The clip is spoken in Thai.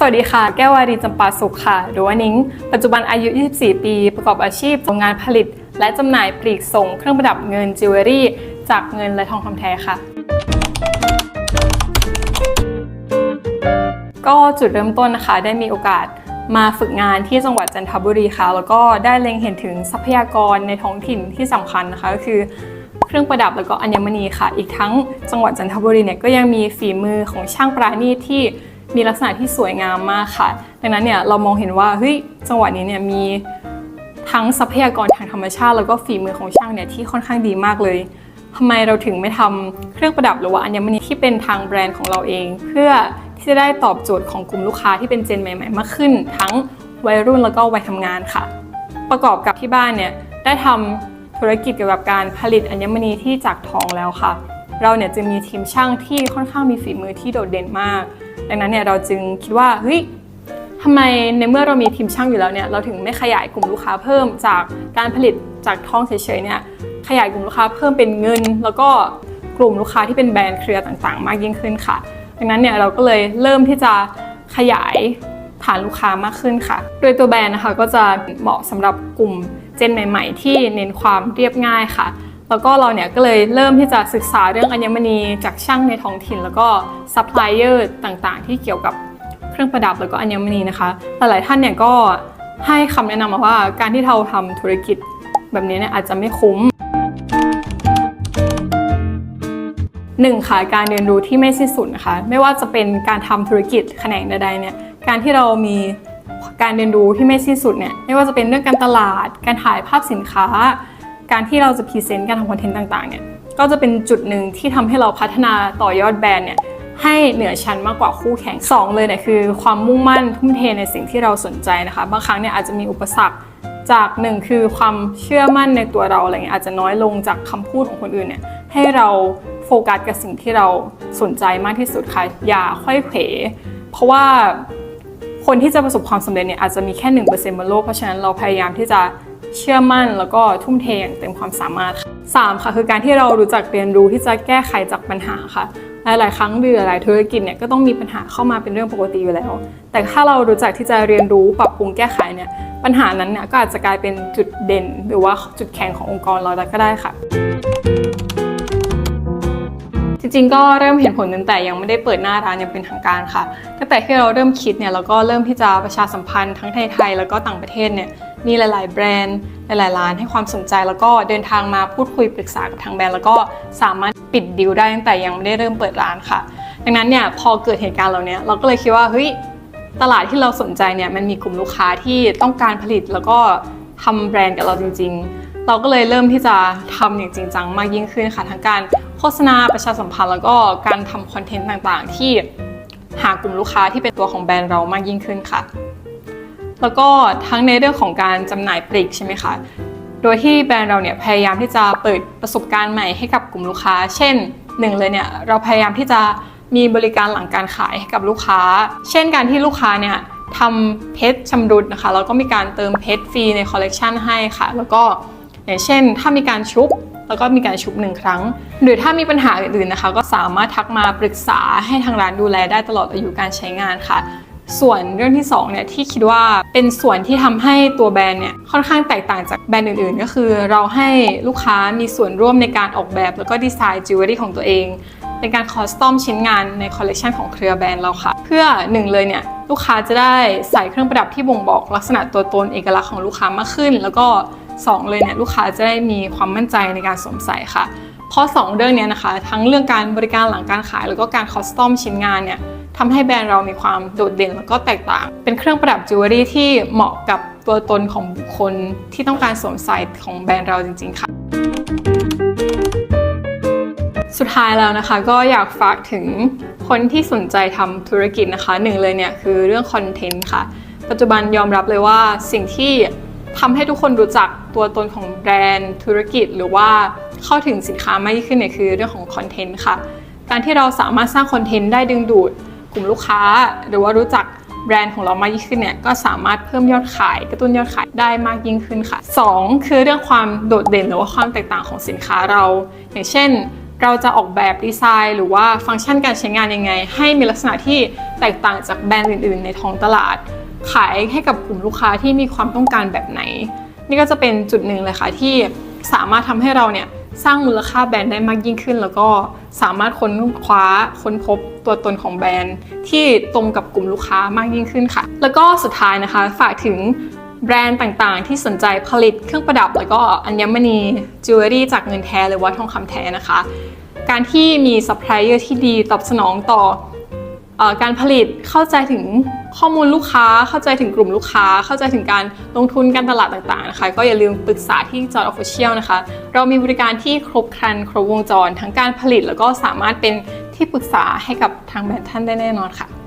สวัสดีค่ะ แก้ววารีจำปาสุขค่ะ หรือว่านิ้ง ปัจจุบันอายุ 24 ปี ประกอบอาชีพโรงงานผลิต และจำหน่ายปลีกส่งเครื่องประดับเงินจิวเวลรี่ จากเงินและทองคำแท้ค่ะ ก็จุดเริ่มต้นนะคะ ได้มีโอกาสมาฝึกงานที่จังหวัดจันทบุรีค่ะ แล้วก็ได้เล็งเห็นถึงทรัพยากรในท้องถิ่นที่สำคัญนะคะก็คือเครื่องประดับแล้วก็อัญมณีค่ะ อีกทั้งจังหวัดจันทบุรีเนี่ยก็ยังมีฝีมือของช่างปราณีตที่ มีลักษณะที่สวยงามมากค่ะ ดังนั้นเนี่ยเรามองเห็นว่าเฮ้ยจังหวัดนี้เนี่ยมีทั้งทรัพยากรทางธรรมชาติ แล้วก็ฝีมือของช่างเนี่ยที่ค่อนข้างดีมากเลยทำไมเราถึงไม่ทำเครื่องประดับหรือว่าอัญมณีที่เป็นทางแบรนด์ของเราเอง เพื่อที่จะได้ตอบโจทย์ของกลุ่มลูกค้าที่เป็นเจนใหม่ ๆ มากขึ้น ทั้งวัยรุ่นแล้วก็วัยทำงานค่ะ ประกอบกับที่บ้านเนี่ยได้ทำธุรกิจเกี่ยวกับการผลิตอัญมณีที่จากทองแล้วค่ะ เราเนี่ยจึงมีทีมช่างที่ค่อนข้างมีฝีมือที่โดดเด่นมาก ดังนั้นเนี่ยเราจึงคิดว่าเฮ้ยทำไมในเมื่อเรามีทีมช่างอยู่แล้วเนี่ยเราถึงไม่ขยายกลุ่มลูกค้าเพิ่มจากการผลิตจากท้องเฉยๆเนี่ยขยายกลุ่มลูกค้าเพิ่มเป็นเงิน แล้วก็กลุ่มลูกค้าที่เป็นแบรนด์เครือต่างๆ มากยิ่งขึ้นค่ะ ดังนั้นเนี่ยเราก็เลยเริ่มที่จะขยายฐานลูกค้ามากขึ้นค่ะ โดยตัวแบรนด์นะคะก็จะเหมาะสำหรับกลุ่มเจนใหม่ ๆ ที่เน้นความเรียบง่ายค่ะ แล้วก็เราเนี่ยก็เลยเริ่มที่จะศึกษาเรื่องอัญมณีจากช่างในท้องถิ่น แล้วก็ซัพพลายเออร์ต่างๆ ที่เกี่ยวกับเครื่องประดับแล้วก็อัญมณีนะคะหลายๆท่านเนี่ยก็ให้คำแนะนำมาว่าการที่เราทำธุรกิจแบบนี้เนี่ยอาจจะไม่คุ้มหนึ่งค่ะการเรียนรู้ที่ไม่สิ้นสุดนะคะไม่ว่าจะเป็นการทำธุรกิจแขนงใดๆเนี่ยการที่เรามีการเรียนรู้ที่ไม่สิ้นสุดเนี่ยไม่ว่าจะเป็นเรื่องการตลาด การถ่ายภาพสินค้า การที่เราจะพรีเซนต์การทำคอนเทนต์ต่างๆเนี่ยก็จะเป็นจุดหนึ่งที่ทำให้เราพัฒนาต่อยอดแบรนด์เนี่ยให้เหนือชั้นมากกว่าคู่แข่งสองเลยเนี่ยคือความมุ่งมั่นทุ่มเทในสิ่งที่เราสนใจนะคะ บางครั้งเนี่ยอาจจะมีอุปสรรคจากหนึ่งคือความเชื่อมั่นในตัวเราอะไรเงี้ยอาจจะน้อยลงจากคำพูดของคนอื่นเนี่ยให้เราโฟกัสกับสิ่งที่เราสนใจมากที่สุดค่ะอย่าค่อยเขวเพราะว่าคนที่จะประสบความสำเร็จเนี่ยอาจจะมีแค่หนึ่งเปอร์เซ็นต์บนโลกเพราะฉะนั้นเราพยายามที่จะ เชื่อมั่นแล้วก็ทุ่มเทอย่างเต็มความสามารถค่ะสามค่ะคือการที่เรารู้จักเรียนรู้ที่จะแก้ไขจากปัญหาค่ะ หลาย ๆ ครั้งหรือหลายธุรกิจเนี่ยก็ต้องมีปัญหาเข้ามาเป็นเรื่องปกติอยู่แล้ว แต่ถ้าเรารู้จักที่จะเรียนรู้ปรับปรุงแก้ไขเนี่ยปัญหานั้นเนี่ยก็อาจจะกลายเป็นจุดเด่น หรือว่าจุดแข็งขององค์กรเราก็ได้ค่ะ จริง ๆ ก็เริ่มเห็นผลตั้งแต่ยังไม่ได้เปิดหน้าร้านย่างเป็นทางการค่ะตั้งแต่ที่เราเริ่มคิดเนี่ยเราก็เริ่มที่จะประชาสัมพันธ์ทั้งไทยๆแล้วก็ต่างประเทศเนี่ย มีหลาย ๆ แบรนด์ หลาย ๆ ร้านให้ความสนใจ แล้วก็เดินทางมาพูดคุยปรึกษากับทางแบรนด์ แล้วก็สามารถปิดดีลได้ตั้งแต่ยังไม่ได้เริ่มเปิดร้านค่ะ ดังนั้นเนี่ยพอเกิดเหตุการณ์เหล่านี้เราก็เลยคิดว่าเฮ้ยตลาดที่เราสนใจเนี่ยมันมีกลุ่มลูกค้าที่ต้องการผลิตแล้วก็ทำแบรนด์กับเราจริง ๆ เราก็เลยเริ่มที่จะทำอย่างจริงจังมากยิ่งขึ้นค่ะทั้งการโฆษณาประชาสัมพันธ์แล้วก็การทำคอนเทนต์ต่างๆ ที่หากลุ่มลูกค้าที่เป็นตัวของแบรนด์เรามากยิ่งขึ้นค่ะ แล้วก็ทั้งในเรื่องของการจำหน่ายปลีกใช่ไหมคะโดยที่แบรนด์เราเนี่ยพยายามที่จะเปิดประสบการณ์ใหม่ให้กับกลุ่มลูกค้า เช่นหนึ่งเลยเนี่ยเราพยายามที่จะมีบริการหลังการขายให้กับลูกค้า เช่นการที่ลูกค้าเนี่ยทำเพชรชำรุดนะคะแล้วก็มีการเติมเพชรฟรีในคอลเลกชันให้ค่ะ แล้วก็อย่างเช่น ถ้ามีการชุบแล้วก็มีการชุบหนึ่งครั้ง หรือถ้ามีปัญหาอื่นๆนะคะ ก็สามารถทักมาปรึกษาให้ทางร้านดูแลได้ตลอดอายุการใช้งานค่ะ ส่วนเรื่องที่2เนี่ยที่คิดว่าเป็นส่วนที่ทำให้ตัวแบรนด์เนี่ยค่อนข้างแตกต่างจากแบรนด์อื่นๆ ก็คือเราให้ลูกค้ามีส่วนร่วมในการออกแบบแล้วก็ดีไซน์จิวเวลรี่ของตัวเอง เป็นการคอสตอมชิ้นงานในคอลเลกชันของเครือแบรนด์เราค่ะ เพื่อหนึ่งเลยเนี่ยลูกค้าจะได้ใส่เครื่องประดับที่บ่งบอกลักษณะตัวตนเอกลักษณ์ของลูกค้ามากขึ้น แล้วก็สองเลยเนี่ยลูกค้าจะได้มีความมั่นใจในการสวมใส่ค่ะเพราะสองเรื่องนี้นะคะ ทั้งเรื่องการบริการหลังการขายแล้วก็การคอสตอมชิ้นงานเนี่ย ทำให้แบรนด์เรามีความโดดเด่นแล้วก็แตกต่าง เป็นเครื่องประดับจิวเวลรี่ที่เหมาะกับตัวตนของบุคคลที่ต้องการสวมใส่ของแบรนด์เราจริง ๆ ค่ะ สุดท้ายแล้วนะคะ ก็อยากฝากถึงคนที่สนใจทำธุรกิจนะคะหนึ่งเลยเนี่ยคือเรื่องคอนเทนต์ค่ะ ปัจจุบันยอมรับเลยว่าสิ่งที่ทำให้ทุกคนรู้จักตัวตนของแบรนด์ธุรกิจ หรือว่าเข้าถึงสินค้ามากยิ่งขึ้นเนี่ยคือเรื่องของคอนเทนต์ค่ะ การที่เราสามารถสร้างคอนเทนต์ได้ดึงดูด กลุ่มลูกค้า หรือว่ารู้จักแบรนด์ของเรามากยิ่งขึ้นเนี่ยก็สามารถเพิ่มยอดขายกระตุ้นยอดขายได้มากยิ่งขึ้นค่ะสองคือเรื่องความโดดเด่นหรือว่าความแตกต่างของสินค้าเรา อย่างเช่น เราจะออกแบบดีไซน์ หรือว่าฟังก์ชันการใช้งานยังไง ให้มีลักษณะที่แตกต่างจากแบรนด์อื่น ๆ ในท้องตลาด ขายให้กับกลุ่มลูกค้าที่มีความต้องการแบบไหน นี่ก็จะเป็นจุดหนึ่งเลยค่ะที่สามารถทำให้เราเนี่ย สร้างมูลค่าแบรนด์ได้มากยิ่งขึ้น แล้วก็สามารถค้นคว้าค้นพบตัวตนของแบรนด์ ที่ตรงกับกลุ่มลูกค้ามากยิ่งขึ้นค่ะ แล้วก็สุดท้ายนะคะฝากถึงแบรนด์ต่างๆ ที่สนใจผลิตเครื่องประดับ แล้วก็อัญมณีจิวเวลรี่จากเงินแท้หรือว่าทองคำแท้นะคะ การที่มีซัพพลายเออร์ที่ดีตอบสนองต่อเอ่อการผลิตเข้าใจถึง ข้อมูลลูกค้าเข้าใจถึงกลุ่มลูกค้า เข้าใจถึงการลงทุนการตลาดต่างๆนะคะก็อย่าลืมปรึกษาที่จอร์ดออฟฟิเชียลนะคะ เรามีบริการที่ครบครันครบวงจร ทั้งการผลิตแล้วก็สามารถเป็นที่ปรึกษาให้กับทางแบรนด์ท่านได้แน่นอนค่ะ